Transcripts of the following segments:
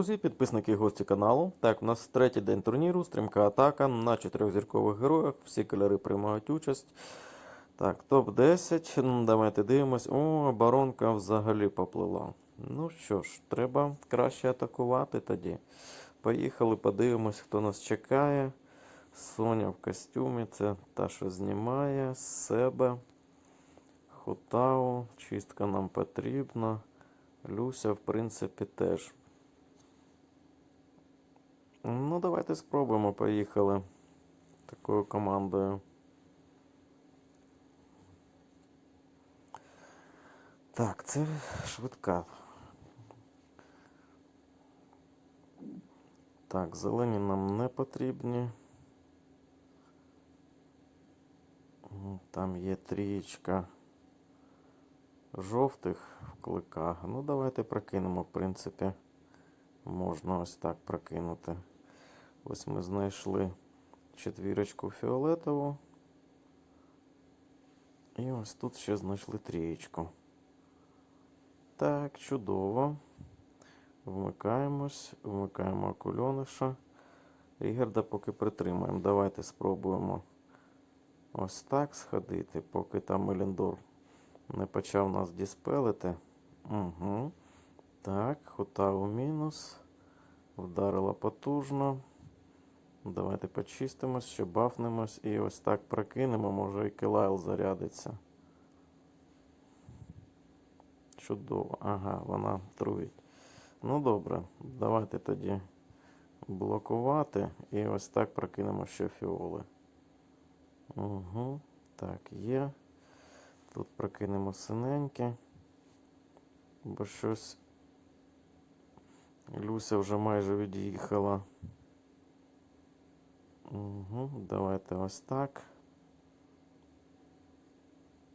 Друзі, підписники і гості каналу. Так, у нас третій день турніру, стрімка атака на чотирьохзіркових героях. Всі кольори приймають участь. Так, топ-10. Ну, Давайте дивимось. О, оборонка взагалі поплила. Ну що ж, треба краще атакувати тоді. Поїхали, подивимось, хто нас чекає. Соня в костюмі, це та, що знімає з себе. Хотау, чистка нам потрібна. Люся, в принципі, теж. Ну, давайте спробуємо. Поїхали такою командою. Так, це швидка. Так, зелені нам не потрібні. Там є трієчка жовтих в кликах. Ну, давайте прокинемо, в принципі. Можна ось так прокинути. Ось ми знайшли четвірочку фіолетову. І ось тут ще знайшли трієчку. Так, чудово. Вмикаємось, вмикаємо акульониша. Рігерда поки притримаємо. Давайте спробуємо ось так сходити, поки там Еліндор не почав нас діспелити. Угу. Так, хута у мінус. Вдарила потужно. Давайте почистимось, ще бафнемось і ось так прокинемо, може і Килайл зарядиться. Чудово. Ага, вона труїть. Ну добре, давайте тоді блокувати і ось так прокинемо ще фіоли. Угу. Так, є. Тут прокинемо синеньке. Бо щось Люся вже майже від'їхала. Угу, давайте ось так.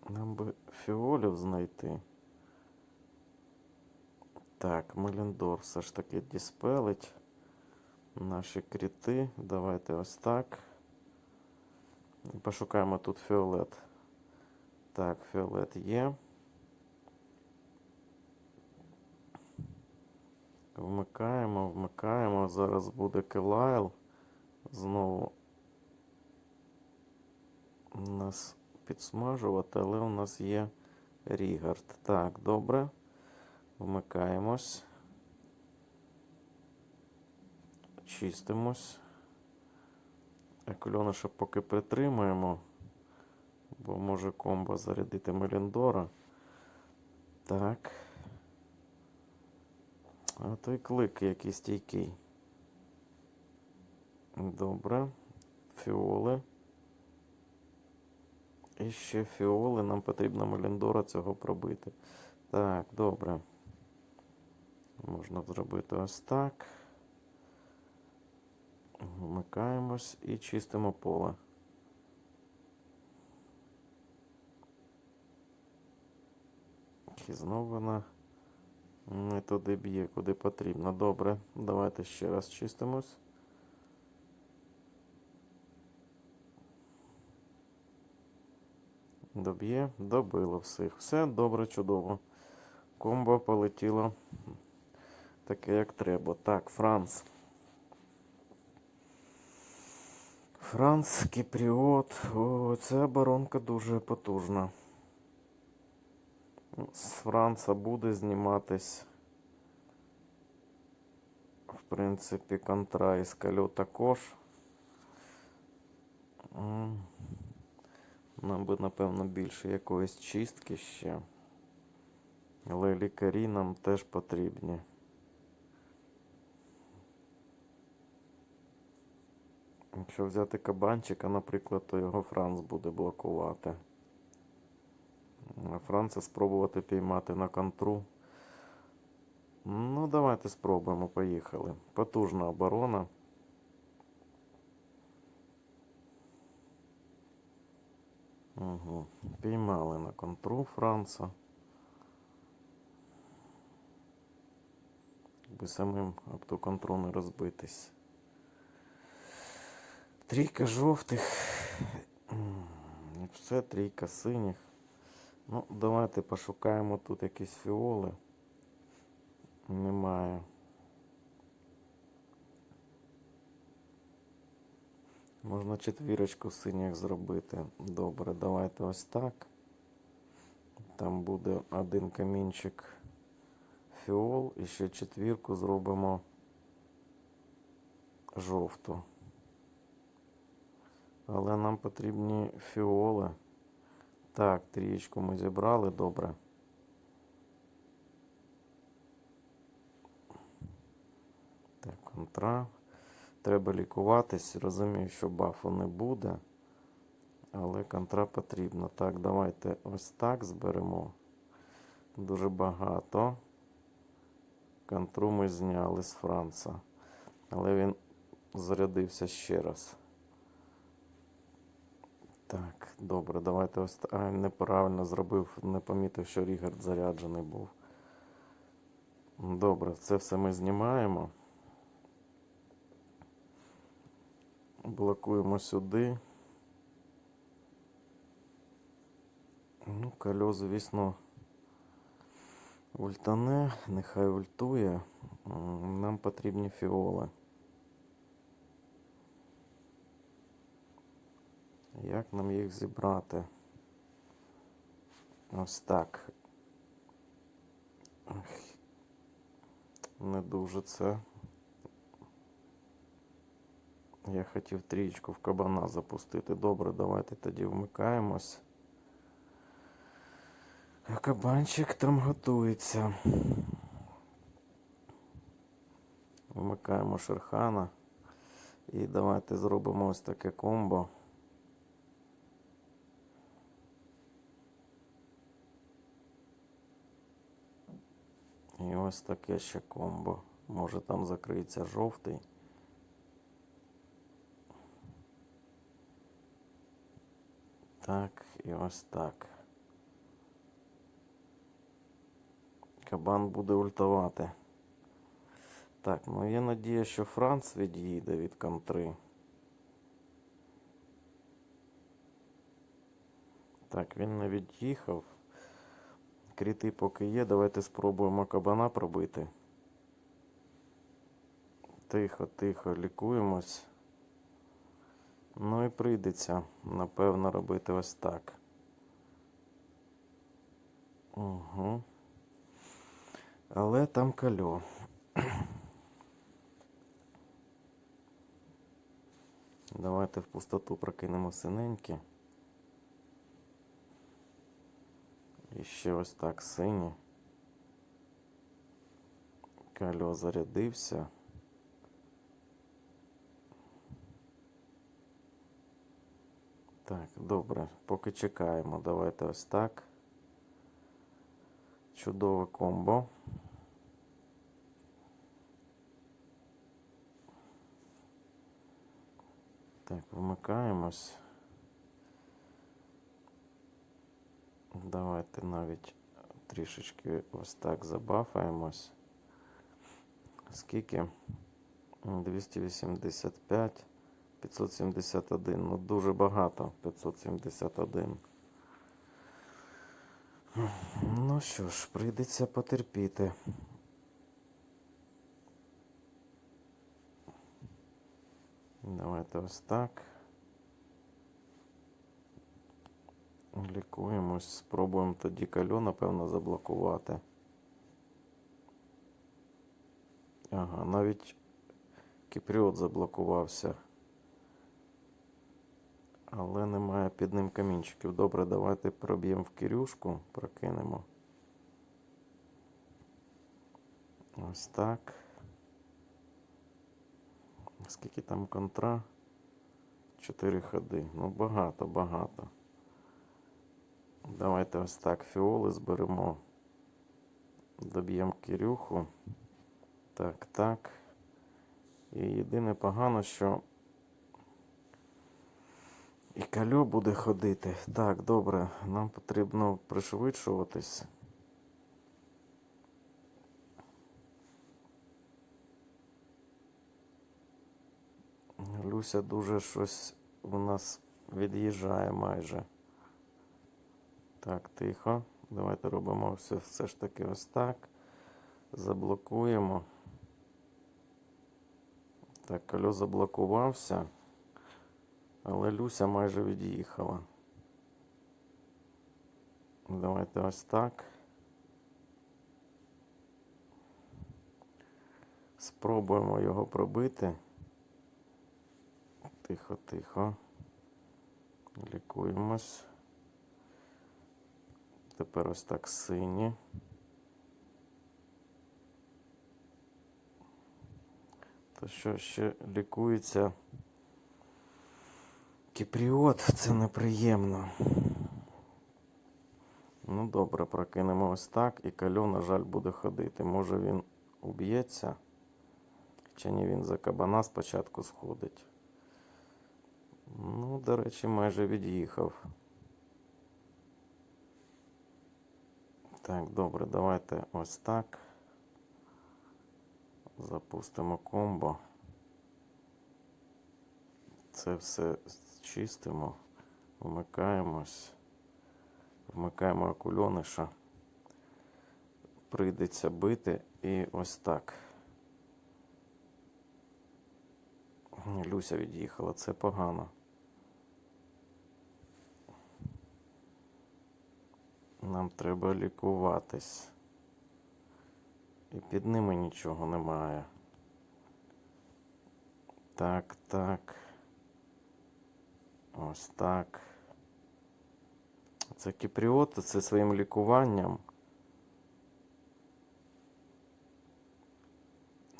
Нам би фіолів знайти. Так, Меліндор все ж таки діспелить наші кріти. Давайте ось так. Пошукаємо тут фіолет. Так, фіолет є. Вмикаємо, вмикаємо. Зараз буде Келайл. Знову нас підсмажувати, але у нас є Рігард. Так, добре. Вмикаємось. Чистимось. Акульониша поки притримаємо, бо може комбо зарядити Меліндора. Так. А той клик який стійкий. Добре. Фіоли. І ще фіоли. Нам потрібно Меліндора цього пробити. Так, добре. Можна зробити ось так. Вмикаємось і чистимо поле. І знову вона не туди б'є, куди потрібно. Добре, давайте ще раз чистимось. Доб'є, добило всіх. Все добре, чудово. Комбо полетіло таке, як треба. Так, Франц. Франц, Кіпріот. О, ця оборонка дуже потужна. З Франца буде зніматись. В принципі, контра із Кальо також. Нам би, напевно, більше якоїсь чистки ще. Але лікарі нам теж потрібні. Якщо взяти кабанчика, наприклад, то його Франц буде блокувати. А Франца спробувати піймати на контру. Ну, давайте спробуємо, поїхали. Потужна оборона. Угу. Піймали на контру Франца. Би самим об ту контру не розбитись. Трійка жовтих. Все, трійка синіх. Ну, давайте пошукаємо тут якісь фіоли. Немає. Можна четвірочку синіх зробити. Добре, давайте ось так. Там буде один камінчик фіол і ще четвірку зробимо жовту. Але нам потрібні фіоли. Так, трієчку ми зібрали, добре. Так, контра. Треба лікуватись. Розумію, що бафу не буде. Але контра потрібна. Так, давайте ось так зберемо. Дуже багато. Контру ми зняли з Франца. Але він зарядився ще раз. Так, добре, давайте ось. та- А, неправильно зробив, не помітив, що Рігард заряджений був. Добре, це все ми знімаємо. Блокуємо сюди. Ну, кольо, звісно, ультане, нехай ультує. Нам потрібні фіоли. Як нам їх зібрати? Ось так. Не дуже це. Я хотів трієчку в кабана запустити. Добре, давайте тоді вмикаємось. А кабанчик там готується. Вмикаємо Шерхана. І давайте зробимо ось таке комбо. І ось таке ще комбо. Може там закриється жовтий. Так, і ось так. Кабан буде ультувати. Так, ну є надія, що Франц від'їде від контри. Так, він не від'їхав. Кріти поки є, давайте спробуємо кабана пробити. Тихо, тихо, лікуємось. Ну і прийдеться, напевно, робити ось так. Угу. Але там кальо. Давайте в пустоту прокинемо синенькі. І ще ось так сині. Кальо зарядився. Так, добре, поки чекаємо. Давайте ось так. Чудове комбо. Так, вмикаємось. Давайте навіть трішечки ось так забафаємось. Скільки? 285, 571. Ну, дуже багато. 571. Ну що ж, прийдеться потерпіти. Давайте ось так. Лікуємось, спробуємо тоді кальо, напевно, заблокувати. Ага, навіть кіпріот заблокувався. Але немає під ним камінчиків. Добре, давайте проб'ємо в кирюшку, прокинемо. Ось так. Скільки там контра? Чотири ходи. Ну, багато, багато. Давайте ось так фіоли зберемо. Доб'ємо Кирюху. Так, так. І єдине погано, що і кальо буде ходити. Так, добре, нам потрібно пришвидшуватись. Люся дуже щось у нас від'їжджає майже. Так, тихо. Давайте робимо все, все ж таки ось так. Заблокуємо. Так, кольо заблокувався. Але Люся майже від'їхала. Давайте ось так. Спробуємо його пробити. Тихо, тихо. Лікуємось. Тепер ось так сині. То що ще лікується? Кіпріот, це неприємно. Ну добре, прокинемо ось так, і кальо, на жаль, буде ходити. Може він уб'ється? Чи ні, він за кабана спочатку сходить. Ну, до речі, майже від'їхав. Так, добре, давайте ось так. Запустимо комбо. Це все чистимо, вмикаємось, вмикаємо акульониша. Прийдеться бити і ось так. Люся від'їхала, це погано. Нам треба лікуватись. І під ними нічого немає. Так, так. Ось так. Це кіпріоти, це своїм лікуванням.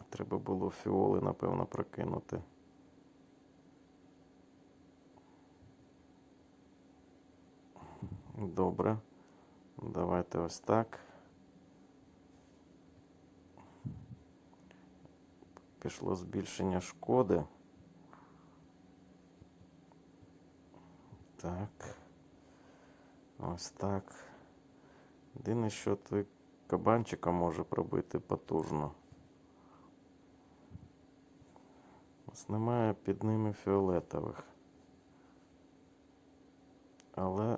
Треба було фіоли, напевно, прокинути. Добре. Давайте ось так. Пішло збільшення шкоди. Так. Ось так. Єдине, що той кабанчика може пробити потужно. Ось немає під ними фіолетових. Але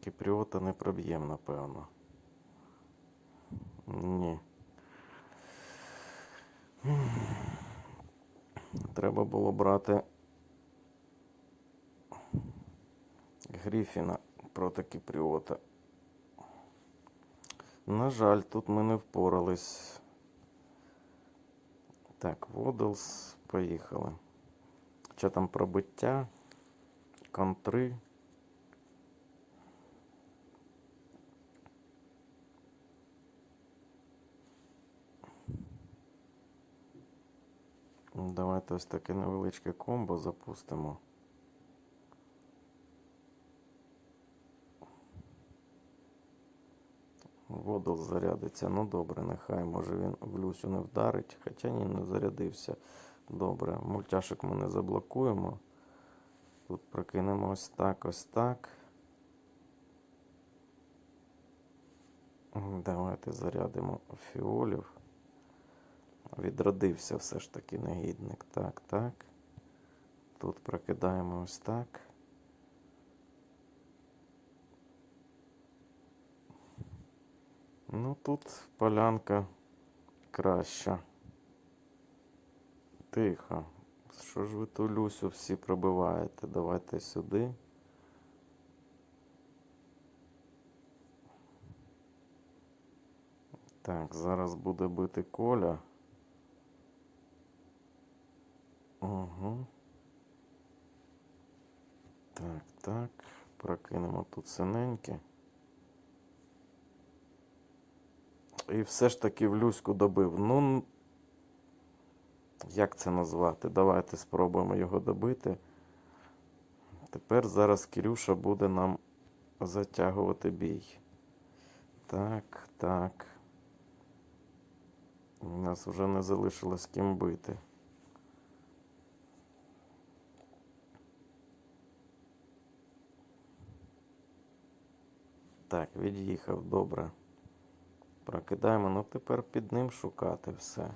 Кіпріота не проб'єм, напевно. Ні. Треба було брати Гріфіна проти Кіпріота. На жаль, тут ми не впорались. Так, Водлс, поїхали. Що там пробиття? Контри. Давайте ось таке невеличке комбо запустимо. Водол зарядиться. Ну добре, нехай може він в Люсю не вдарить. Хоча ні, не зарядився. Добре, мультяшик ми не заблокуємо. Тут прокинемо ось так, ось так. Давайте зарядимо фіолів. Відродився все ж таки негідник. Так, так. Тут прокидаємо ось так. Ну тут полянка краща. Тихо. Що ж ви ту Люсю всі пробиваєте? Давайте сюди. Так, зараз буде бити коля. Угу. Так, так. Прокинемо тут синеньке. І все ж таки в Люську добив. Ну, як це назвати? Давайте спробуємо його добити. Тепер зараз Кирюша буде нам затягувати бій. Так, так. У нас вже не залишилось ким бити. Так, від'їхав, добре. Прокидаємо, ну тепер під ним шукати все.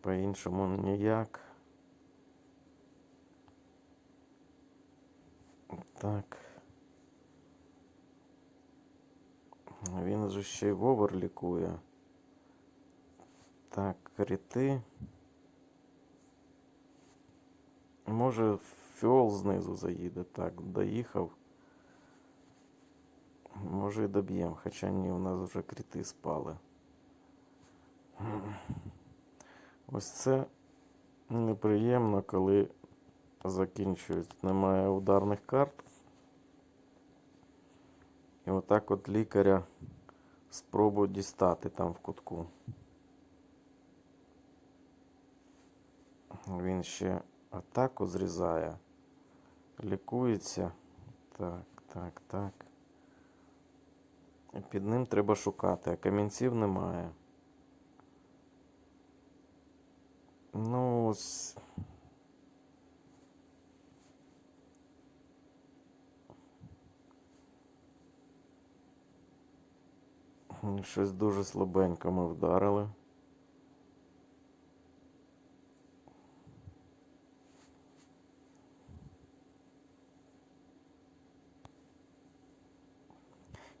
По-іншому ніяк. Так. Він же ще й вовер лікує. Так, кріти. Може, фіол знизу заїде. Так, доїхав. Може і доб'ємо, хоча ні, у нас вже кріти спали. Ось це неприємно, коли закінчують, немає ударних карт. І отак от лікаря спробують дістати там в кутку. Він ще атаку зрізає, лікується. Так, так, так. Під ним треба шукати, а камінців немає. Ну, ось. Щось дуже слабенько ми вдарили.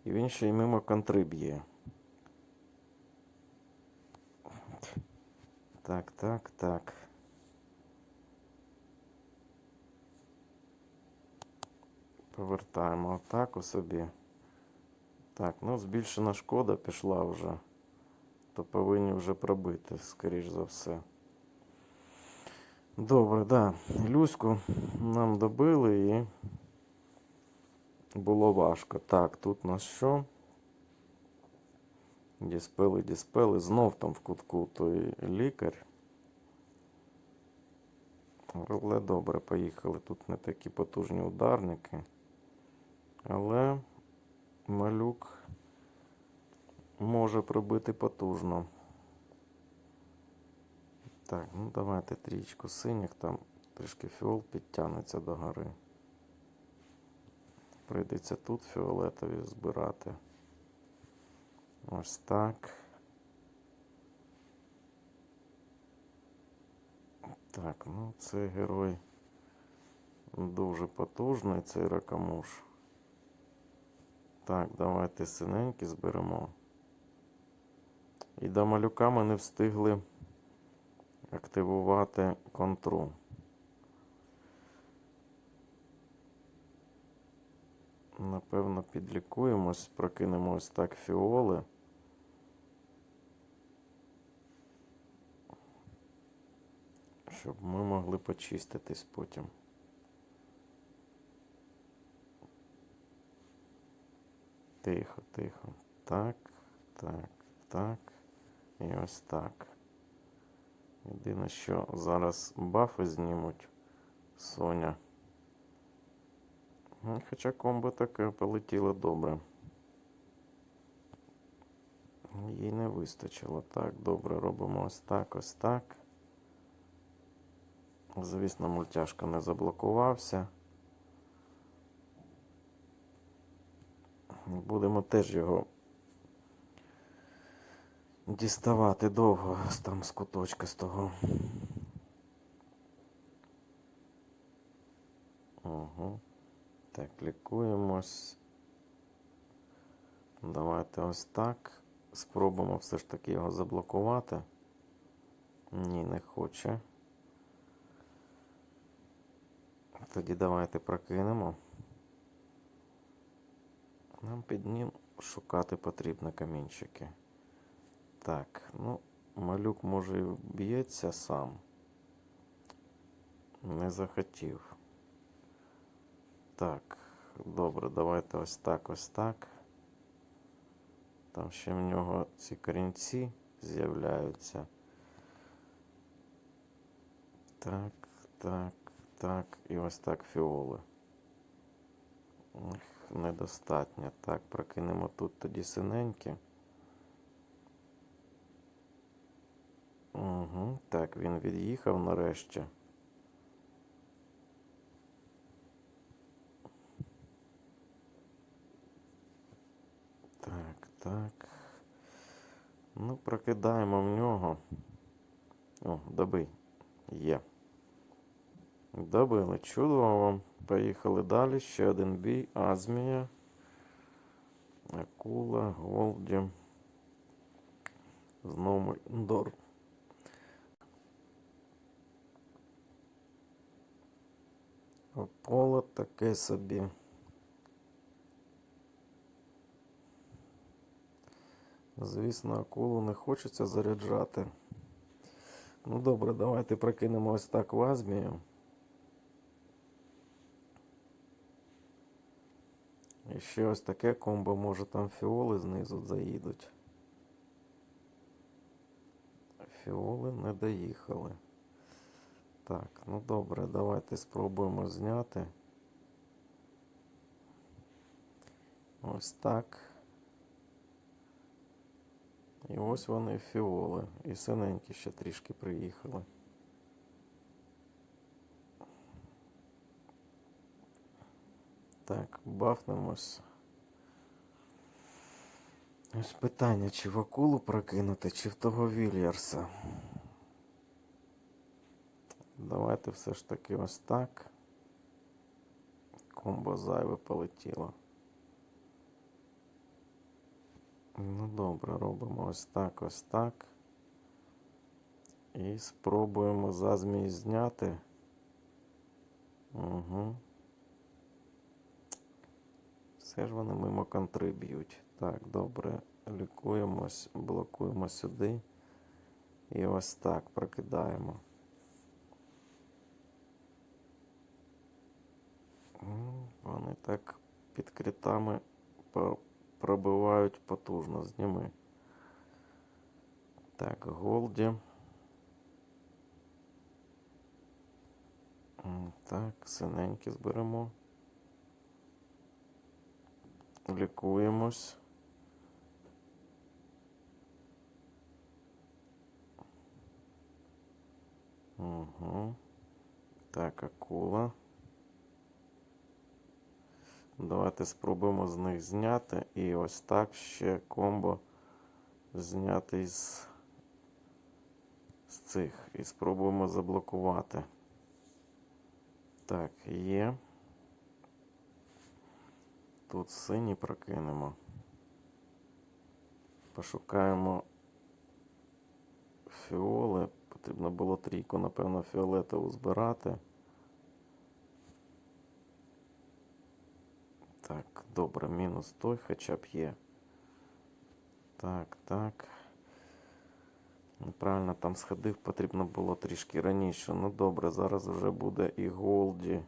І він ще й мимо контри б'є. Так, так, так. Повертаємо атаку собі. Так, ну збільшена шкода пішла вже. То повинні вже пробити, скоріш за все. Добре, да. Люську нам добили і було важко. Так, тут у нас що? Діспели, діспели. Знов там в кутку той лікар. Але добре, поїхали. Тут не такі потужні ударники. Але малюк може пробити потужно. Так, ну давайте трічку синіх, там трішки фіол підтягнеться до гори. Прийдеться тут фіолетові збирати. Ось так. Так, ну цей герой дуже потужний, цей ракамуш. Так, давайте синенькі зберемо. І до малюка ми не встигли активувати контру. Напевно, підлікуємось, прокинемо ось так фіоли. Щоб ми могли почиститись потім. Тихо, тихо. Так, так, так. І ось так. Єдине, що зараз бафи знімуть Соня. Хоча комбо таке полетіло добре. Їй не вистачило. Так, добре, робимо ось так, ось так. Звісно, мультяшка не заблокувався. Будемо теж його діставати довго там з куточка з того. Угу. Так, лікуємось. Давайте ось так. Спробуємо все ж таки його заблокувати. Ні, не хоче. Тоді давайте прокинемо. Нам під ним шукати потрібно камінчики. Так, ну, малюк може і б'ється сам. Не захотів. Так, добре, давайте ось так, ось так. Там ще в нього ці корінці з'являються. Так, так, так. І ось так фіоли. Ех, Недостатньо. Так, прокинемо тут тоді синенькі. Угу, Так, він від'їхав нарешті. Так. Ну, прокидаємо в нього. О, добий. Є. Добили. Чудово. Поїхали далі. Ще один бій. Азмія. Акула, Голді. Знову Мельдор. Поло таке собі. Звісно, акулу не хочеться заряджати. Ну добре, давайте прокинемо ось так в азмію. І ще ось таке комбо, може там фіоли знизу заїдуть. Фіоли не доїхали. Так, ну добре, давайте спробуємо зняти. Ось так. І ось вони фіоли. І синенькі ще трішки приїхали. Так, бафнемось. Ось питання, чи в акулу прокинути, чи в того Вільярса. Давайте все ж таки ось так. Комбо зайве полетіло. Ну добре, робимо ось так, ось так. І спробуємо за змій зняти. Угу. Все ж вони мимо контри б'ють. Так, добре. Лікуємось, блокуємо сюди. І ось так прокидаємо. Вони так під критами пробивають потужно. Зніми. Так, Голді. Так, синенькі зберемо. Лікуємось. Угу. Так, акула. Давайте спробуємо з них зняти. І ось так ще комбо зняти із, з цих. І спробуємо заблокувати. Так, є. Тут сині прокинемо. Пошукаємо фіоли. Потрібно було трійку, напевно, фіолетову збирати. добре, мінус той хоча б є. Так, так. Неправильно там сходив, потрібно було трішки раніше. Ну добре, зараз вже буде і Голді,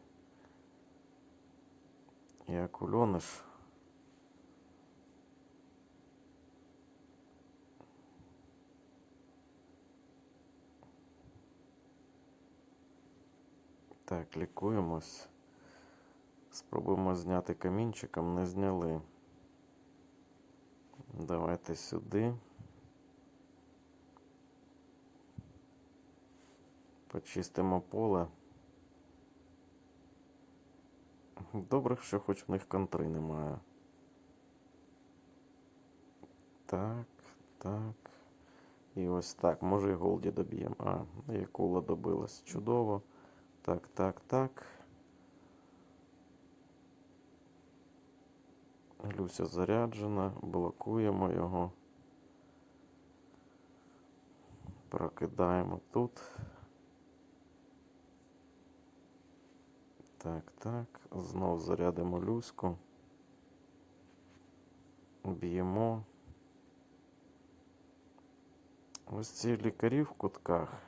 і Акульониш. Так, лікуємось. Спробуємо зняти камінчиком, не зняли. Давайте сюди. Почистимо поле. Добре, що хоч в них контри немає. Так, так. І ось так. Може і Голді доб'ємо. А, і кула добилась. Чудово. Так, так, так. Люся заряджена, блокуємо його. Прокидаємо тут. Так, так. Знов зарядимо люську. Б'ємо. Ось ці лікарі в кутках.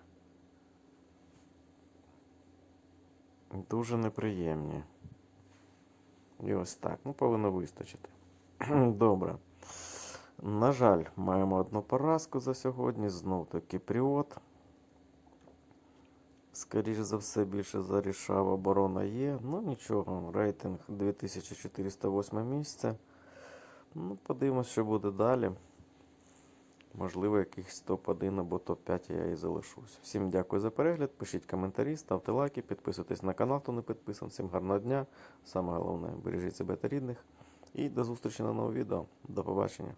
Дуже неприємні. І ось так. Ну, повинно вистачити. Добре. На жаль, маємо одну поразку за сьогодні. Знов таки пріот. Скоріше за все, більше зарішав оборона є. Ну нічого, рейтинг 2408 місце. Ну, подивимось, що буде далі. Можливо, якихось топ-1 або топ-5 я і залишусь. Всім дякую за перегляд. Пишіть коментарі, ставте лайки, підписуйтесь на канал, хто не підписаний. Всім гарного дня. Саме головне, бережіть себе та рідних. І до зустрічі на новому відео. До побачення.